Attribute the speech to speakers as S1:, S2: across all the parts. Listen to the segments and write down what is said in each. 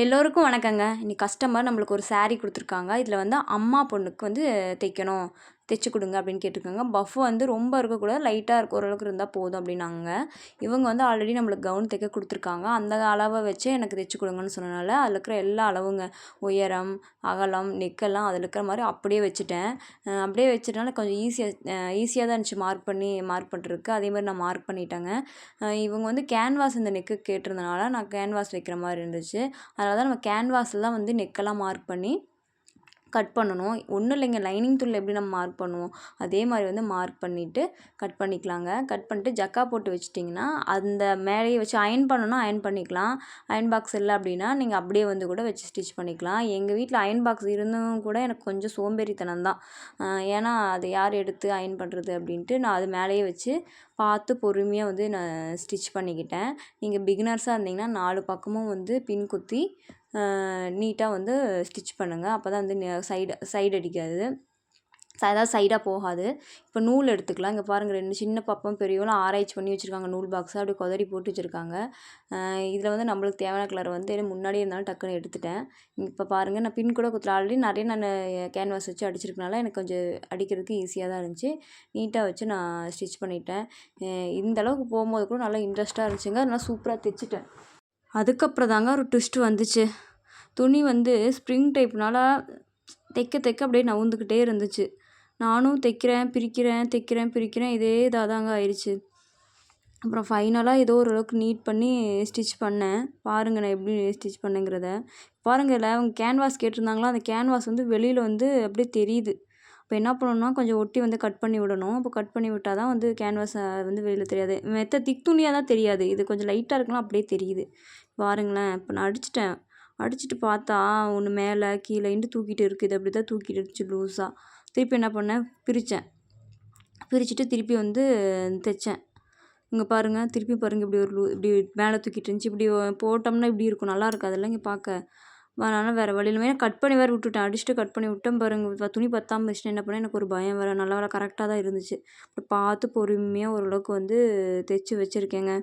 S1: எல்லோருக்கும் வணக்கங்க. இன்னைக்கு கஸ்டமர் நம்மளுக்கு ஒரு saree கொடுத்துருக்காங்க. இதில் வந்து அம்மா பொண்ணுக்கு வந்து தைக்கணும். தைச்சி கொடுங்க அப்படின்னு கேட்டிருக்காங்க. பஃப் வந்து ரொம்ப இருக்கக்கூடாது. லைட்டாக இருக்க ஓரளவுக்கு இருந்தால் போதும் அப்படின்னாங்க. இவங்க வந்து ஆல்ரெடி நம்மளுக்கு கவுன் தைக்க கொடுத்துருக்காங்க. அந்த அளவை வச்சு எனக்கு தைச்சி கொடுங்கன்னு சொன்னனால அதில் இருக்கிற எல்லா அளவுங்க உயரம் அகலம் நெக்கெல்லாம் அதில் இருக்கிற மாதிரி அப்படியே வச்சுட்டேன். அப்படியே வச்சதுனால கொஞ்சம் ஈஸியாக ஈஸியாக தான் இருந்துச்சு. மார்க் பண்ணி மார்க் பண்ணுறதுக்கு அதே மாதிரி நான் மார்க் பண்ணிட்டேங்க. இவங்க வந்து கேன்வாஸ் இந்த நெக்கு கேட்டிருந்தனால நான் கேன்வாஸ் வைக்கிற மாதிரி இருந்துச்சு. அதனால தான் நம்ம கேன்வாஸில் தான் வந்து நெக்கெல்லாம் மார்க் பண்ணி கட் பண்ணணும். ஒன்றும் இல்லைங்க லைனிங் துணியில் எப்படி நம்ம மார்க் பண்ணுவோம் அதே மாதிரி வந்து மார்க் பண்ணிவிட்டு கட் பண்ணிக்கலாங்க. கட் பண்ணிட்டு ஜக்கா போட்டு வச்சிட்டிங்கன்னா அந்த மேலேயே வச்சு அயன் பண்ணணும் அயன் பண்ணிக்கலாம். அயன் பாக்ஸ் இல்லை அப்படின்னா நீங்கள் அப்படியே வந்து கூட வச்சு ஸ்டிச் பண்ணிக்கலாம். எங்கள் வீட்டில் அயன் பாக்ஸ் இருந்தும் கூட எனக்கு கொஞ்சம் சோம்பேறித்தனம் தான். ஏன்னா அதை யார் எடுத்து அயன் பண்ணுறது அப்படின்ட்டு நான் அது மேலேயே வச்சு பார்த்து பொறுமையாக வந்து நான் ஸ்டிச் பண்ணிக்கிட்டேன். நீங்கள் பிகினர்ஸாக இருந்தீங்கன்னா நாலு பக்கமும் வந்து பின் குத்தி நீட்டாக வந்து ஸ்டிச் பண்ணுங்கள் அப்போ தான் வந்து சைடு சைடு அடிக்காது. அதாவது சைடாக போகாது. இப்போ நூல் எடுத்துக்கலாம். இங்கே பாருங்கள் ரெண்டு சின்ன பாப்பம் பெரியவங்களும் ஆராய்ச்சி பண்ணி வச்சுருக்காங்க. நூல் பாக்ஸை அப்படியே கொதறி போட்டு வச்சுருக்காங்க. இதில் வந்து நம்மளுக்கு தேவையான கலர் வந்து என்ன முன்னாடியே இருந்தாலும் டக்குன்னு எடுத்துட்டேன். இப்போ பாருங்கள் நான் பின் கூட குத்துல ஆல்ரெடி நிறைய நான் கேன்வாஸ் வச்சு அடிச்சிருக்கனால எனக்கு கொஞ்சம் அடிக்கிறதுக்கு ஈஸியாக தான் இருந்துச்சு. நீட்டாக வச்சு நான் ஸ்டிச் பண்ணிட்டேன். இந்த அளவுக்கு போகும்போது கூட நல்லா இன்ட்ரெஸ்ட்டாக இருந்துச்சுங்க. நல்லா சூப்பராக தைச்சிட்டேன். அதுக்கப்புறம் தாங்க ஒரு ட்விஸ்ட் வந்துச்சு. துணி வந்து ஸ்ப்ரிங் டைப்னால தைக்க தைக்க அப்படியே நவுந்துக்கிட்டே இருந்துச்சு. நானும் தைக்கிறேன் பிரிக்கிறேன் தைக்கிறேன் பிரிக்கிறேன் இதே இதாக தாங்க ஆயிடுச்சு அப்புறம் ஃபைனலாக ஏதோ ஓரளவுக்கு நீட் பண்ணி ஸ்டிச் பண்ணேன். பாருங்கள் நான் எப்படி ஸ்டிச் பண்ணேங்கிறத. பாருங்கள் இல்லை அவங்க கேன்வாஸ் கேட்டிருந்தாங்களா? அந்த கேன்வாஸ் வந்து வெளியில் வந்து அப்படியே தெரியுது. அப்போ என்ன பண்ணணும்னா கொஞ்சம் ஒட்டி வந்து கட் பண்ணி விடணும். அப்போ கட் பண்ணி விட்டால் தான் வந்து கேன்வாஸ் வந்து வெளியில் தெரியாது. மெத்த திக் துணியாக தான் தெரியாது. இது கொஞ்சம் லைட்டாக இருக்கலாம் அப்படியே தெரியுது. பாருங்களேன் இப்போ நான் அடிச்சிட்டேன். அடிச்சுட்டு பார்த்தா ஒன்று மேலே கீழே இண்டு தூக்கிட்டு இருக்குது. அப்படி தான் தூக்கிட்டு இருந்துச்சு லூஸாக திருப்பி என்ன பண்ணேன்? பிரித்தேன் பிரிச்சுட்டு திருப்பி வந்து தைச்சேன். இங்கே பாருங்கள் திருப்பி பாருங்கள் இப்படி ஒரு லூ இப்படி மேலே தூக்கிட்டு இருந்துச்சு. இப்படி போட்டோம்னா இப்படி இருக்கும். நல்லா இருக்காதுல்ல இங்கே பார்க்க அதனால் வேறு வழியில் வேணா கட் பண்ணி வேறு விட்டுட்டேன். அடிச்சுட்டு கட் பண்ணி விட்டேன் பாருங்க. துணி பத்தாமல் இருந்துச்சுன்னா என்ன பண்ணேன்? எனக்கு ஒரு பயம் வேறு. நல்லா வேலை கரெக்டாக தான் இருந்துச்சு. அப்புறம் பார்த்து பொறுமையாக ஓரளவுக்கு வந்து தைச்சி வச்சுருக்கேங்க.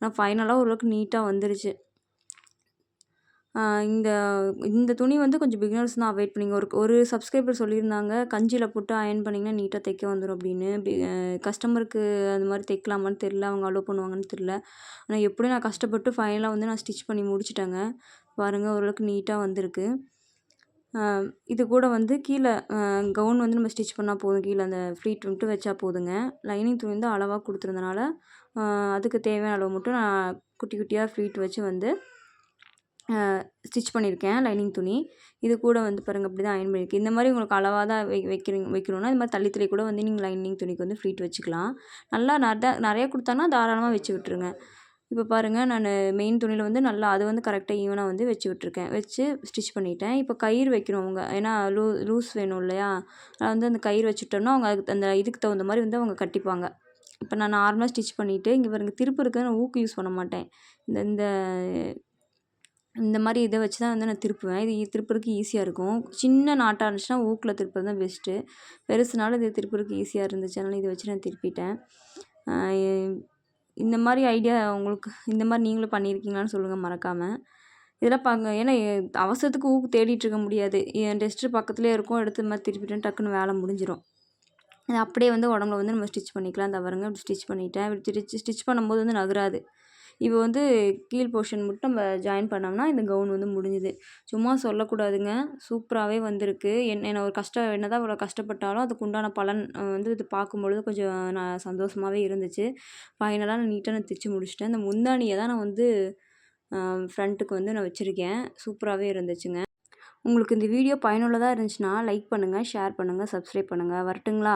S1: ஆனால் ஃபைனலாக ஓரளவுக்கு நீட்டாக வந்துருச்சு. இந்த இந்த துணி வந்து கொஞ்சம் பிகினர்ஸ் தான் அவாய்ட் பண்ணிங்க ஒரு ஒரு சப்ஸ்கிரைபர் சொல்லியிருந்தாங்க கஞ்சியில் போட்டு அயர்ன் பண்ணிங்கன்னா நீட்டாக தைக்க வந்துடும் அப்படின்னு. பி கஸ்டமருக்கு அது மாதிரி தைக்கலாமான்னு தெரில அவங்க அலோவ் பண்ணுவாங்கன்னு தெரில ஆனால் எப்படியும் நான் கஷ்டப்பட்டு ஃபைனலாக வந்து நான் ஸ்டிச் பண்ணி முடிச்சிட்டேங்க. பாருங்கள் ஓரளவுக்கு நீட்டாக வந்திருக்கு. இது கூட வந்து கீழே கவுன் வந்து நம்ம ஸ்டிச் பண்ணால் போதும். கீழே அந்த ஃப்ளீட் மட்டும் வச்சா போதுங்க. லைனிங் துணி வந்து அளவாக கொடுத்துருந்தனால அதுக்கு தேவையான அளவு மட்டும் நான் குட்டி குட்டியாக ஃப்ளீட் வச்சு வந்து ஸ்டிச் பண்ணியிருக்கேன் லைனிங் துணி. இது கூட வந்து பாருங்கள் அப்படி தான் அயன் பண்ணியிருக்கேன். இந்த மாதிரி உங்களுக்கு அளவாக தான் வை வைக்கிறீங்க வைக்கணும்னா இந்த மாதிரி தள்ளி கூட வந்து நீங்கள் லைனிங் துணிக்கு வந்து ஃப்ளீட் வச்சுக்கலாம். நல்லா நிறையா நிறைய கொடுத்தாங்கன்னா தாராளமாக வச்சு விட்டுருங்க. இப்போ பாருங்கள் நான் மெயின் துணியில் வந்து நல்லா அது வந்து கரெக்டாக ஈவனாக வந்து வச்சு விட்ருக்கேன் வச்சு ஸ்டிச் பண்ணிட்டேன். இப்போ கயிறு வைக்கணும் அவங்க. ஏன்னா லூ லூஸ் வேணும் இல்லையா? அதை வந்து அந்த கயிறு வச்சுட்டோம்னா அவங்க அதுக்கு அந்த இதுக்கு தகுந்த மாதிரி வந்து அவங்க கட்டிப்பாங்க. இப்போ நான் நார்மலாக ஸ்டிச் பண்ணிவிட்டு இங்கே பாருங்கள் திருப்பு இருக்குது நான் ஊக்கு யூஸ் பண்ண மாட்டேன். இந்த இந்த இந்த மாதிரி இதை வச்சு தான் வந்து நான் திருப்புவேன். இது திருப்புறதுக்கு ஈஸியாக இருக்கும். சின்ன நாட்டாக இருந்துச்சுன்னா ஊக்கில் திருப்புறது தான் பெஸ்ட்டு பெருசுனாலும் இது திருப்புறதுக்கு ஈஸியாக இருந்துச்சு. அதனால் இதை வச்சு நான் திருப்பிட்டேன். இந்த மாதிரி ஐடியா உங்களுக்கு இந்த மாதிரி நீங்களும் பண்ணியிருக்கீங்களான்னு சொல்லுங்கள் மறக்காமல் இதெல்லாம் பாங்க ஏன்னா அவசரத்துக்கு ஊக்கு தேடிட்டு இருக்க முடியாது. என் டெஸ்ட்டு பக்கத்துலேயே இருக்கும். எடுத்து மாதிரி திருப்பிட்டேன். டக்குன்னு வேலை முடிஞ்சிடும் அது அப்படியே வந்து உடம்புல வந்து நம்ம ஸ்டிச் பண்ணிக்கலாம். தவறுங்க இப்படி ஸ்டிச் பண்ணிட்டேன். இப்படி ஸ்டிச் ஸ்டிச் பண்ணும்போது வந்து நகராது. இப்போ வந்து கீழ் போர்ஷன் மட்டும் நம்ம ஜாயின் பண்ணோம்னா இந்த கவுன் வந்து முடிஞ்சுது. சும்மா சொல்லக்கூடாதுங்க. சூப்பராகவே வந்திருக்கு. என் என்ன ஒரு கஷ்டம் என்ன தான் இவ்வளோ கஷ்டப்பட்டாலும் அதுக்கு உண்டான பலன் வந்து இது பார்க்கும்பொழுது கொஞ்சம் நான் சந்தோஷமாகவே இருந்துச்சு. ஃபைனலாக நான் நீட்டாக நான் தைச்சி முடிச்சிட்டேன். இந்த முந்தானியை தான் நான் வந்து ஃப்ரண்ட்டுக்கு வந்து நான் வச்சுருக்கேன். சூப்பராகவே இருந்துச்சுங்க. உங்களுக்கு இந்த வீடியோ பயனுள்ளதாக இருந்துச்சுன்னா லைக் பண்ணுங்கள் ஷேர் பண்ணுங்கள் சப்ஸ்கிரைப் பண்ணுங்கள் வரட்டுங்களா?